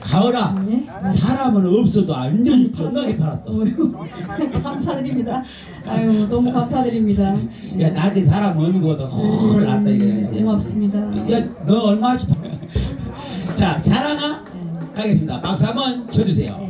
가을아 네. 사람은 없어도 완전 쫀하게 팔았어 감사드립니다. 아유 너무 감사드립니다. 야 낮에 사람 없는 거보다 훨 낫다 이거야 고맙습니다. 야너 얼마 씩자 사랑아 네. 가겠습니다 박수 한번 쳐주세요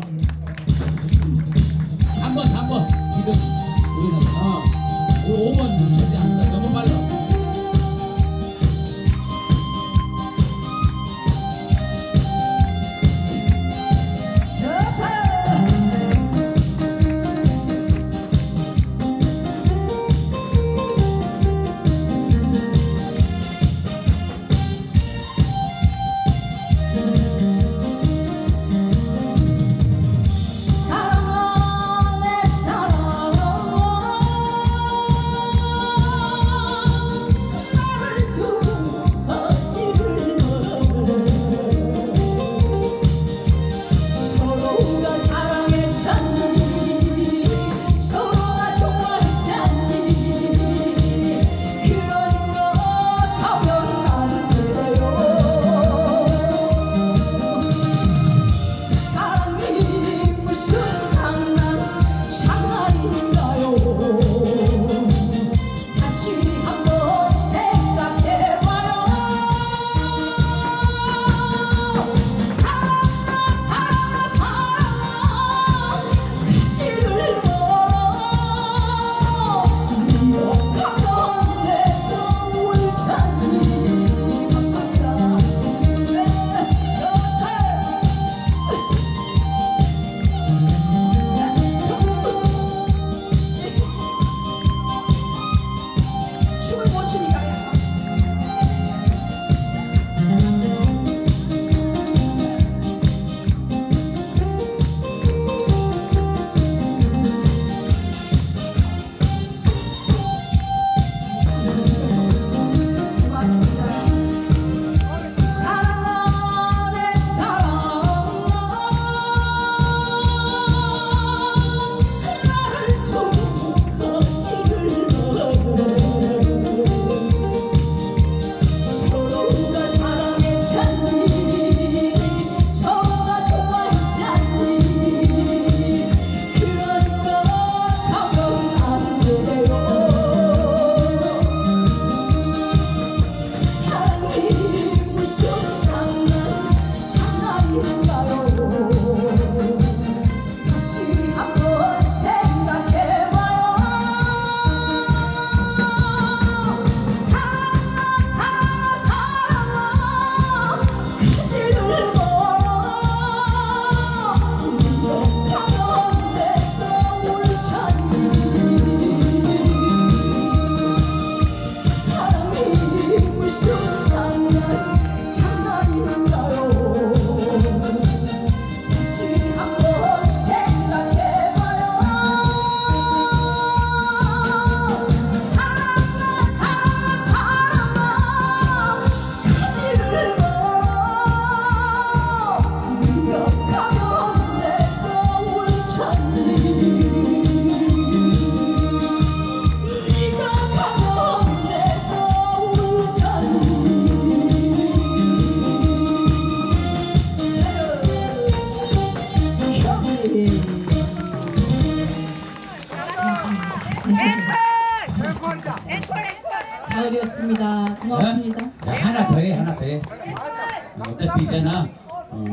가을이었습니다. 고맙습니다. 어? 야, 하나 더해 하나 더해 어, 어차피 있잖아 어,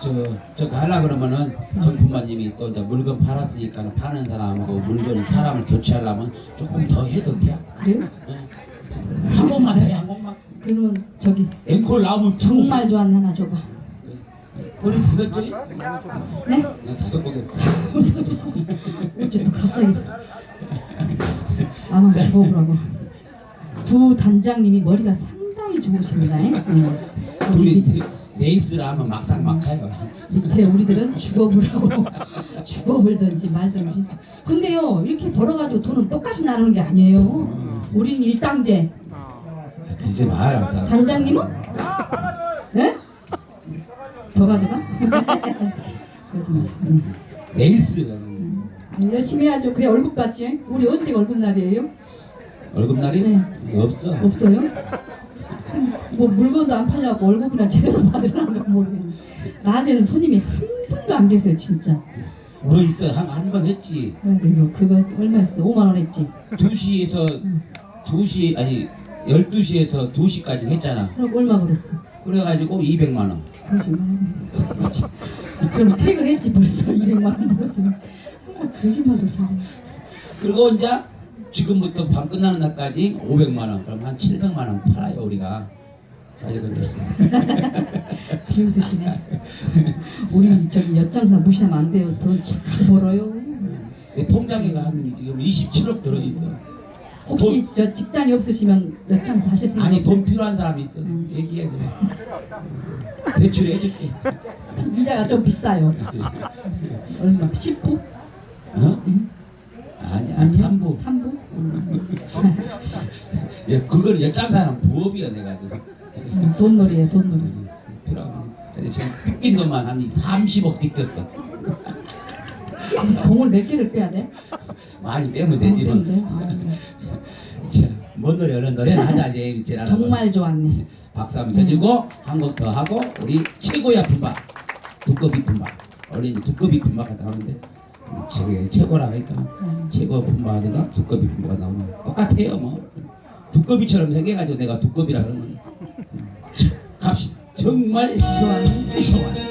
저저 하려 그러면은 정품마님이 또 이제 물건 팔았으니까 파는 사람하고 물건 사람을 교체하려면 조금 더 해도 돼. 그래요? 어. 한 번만 더해 한 번만. 그러면 저기 앵콜 나오면 정말 좋아하는 하나 줘봐. 우리 세번째 네? 다섯 곡에 어째 또 갑자기 아마 죽어보라고. 두 단장님이 머리가 상당히 좋으십니다. 예? 네. 우리 밑에, 네이스를 하면 막상 막해요. 밑에 우리들은 죽어보라고 죽어불든지 말든지. 근데요 이렇게 벌어가지고 돈은 똑같이 나누는 게 아니에요. 우리는 일당제. 그러지 마. 단장님은? 예? 더 가져가? 그러지 마. 네. 네이스 열심히 해야죠. 그래 월급 받지. 우리 언제가 월급 날이에요? 월급날이 네. 없어. 없어요? 뭐 물건도 안 팔려고 월급이나 제대로 받으려면 모르겠네. 낮에는 손님이 한 분도 안 계세요 진짜. 뭐 있어 한한 번 했지. 그리고 그거 얼마였어? 5만 원 했지. 2시에서 2시 아니 12시에서 2시까지 했잖아. 그럼 얼마 벌었어? 그래가지고 200만 원. 그럼 퇴근했지 벌써 200만 원 벌었으니. 아, 거짓말도 잘해. 그리고 이제 지금부터 밤 끝나는 날까지 500만 원. 그럼 한 700만 원 팔아요 우리가. 비웃으시네. 우리 저기 엿장사 무시하면 안 돼요. 돈 잘 벌어요. 내 통장에가 한 지금 27억 들어 있어. 혹시 저 직장이 없으시면 엿장사 하실 생각 아니 돈? 필요한 사람이 있어. 음. 얘기해 돼. 대출해줄게. 이자가 좀 비싸요. 얼마? 10부? 어? 아니야 3부. 3부? 야 그걸 여장사는 부업이야 내가 지금. 돈놀이에요, 돈놀이. 근데 지금 뺏긴 것만 한 30억 띠꼈어. 그래서 공을 몇 개를 빼야 돼? 많이 빼면 되지. 어, 빼면 돼? 아, 자, 뭔 노래 어느 노래는 하자 이제. 정말 좋았네. 박수 한번 쳐주고 한곡 더 하고 우리 최고야 품바 두꺼비 품바 이제 두꺼비 품바가 나오는데 최고 최고라 하니까. 음. 최고 품바 하다가 두꺼비 품바가 나오는 거. 똑같아요 뭐. 두꺼비처럼 생겨가지고 내가 두꺼비라 그러면 음. 자, 갑시다. 정말 좋아하는 좋아 박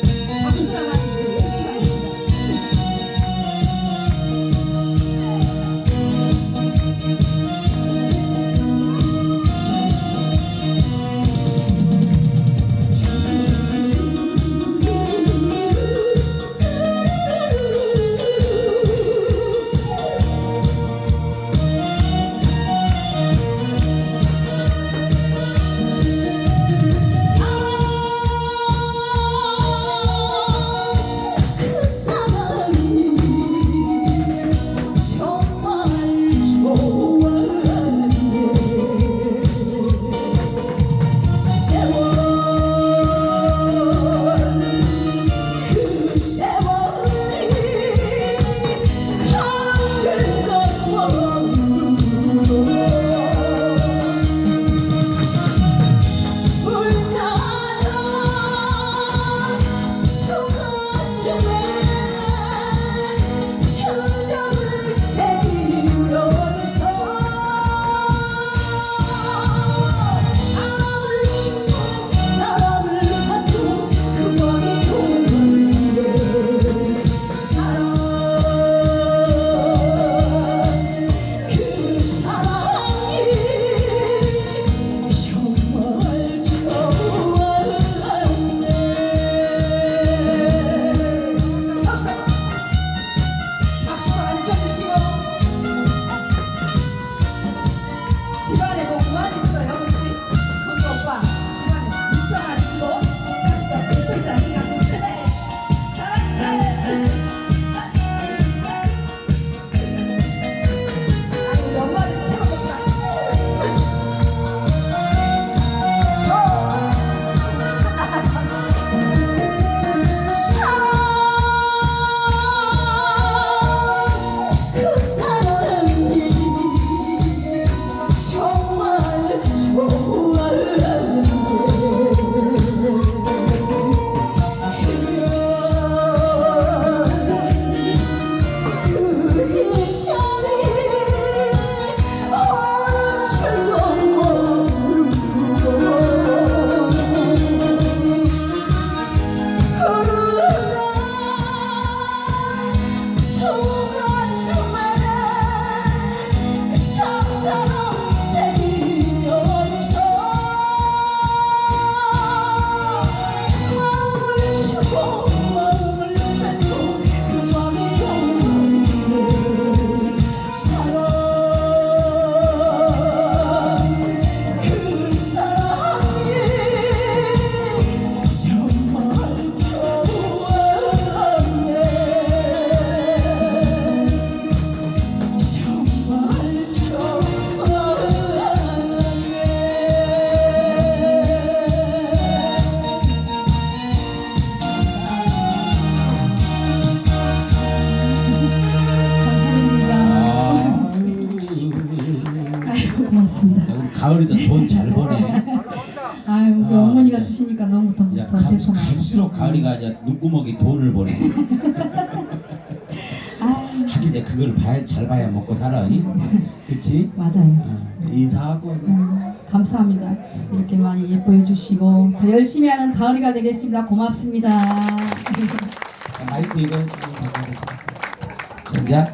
갈수록 가을이가 아니라 눈구멍이 돈을 버네. 아 하긴 내 그걸 봐야 잘 봐야 먹고 살아. 이? 그치? 맞아요. 어, 인사하고. 음, 감사합니다. 이렇게 많이 예뻐해 주시고 더 열심히 하는 가을이가 되겠습니다. 고맙습니다. 마이크 이거 좀 바꿔주세요. 자,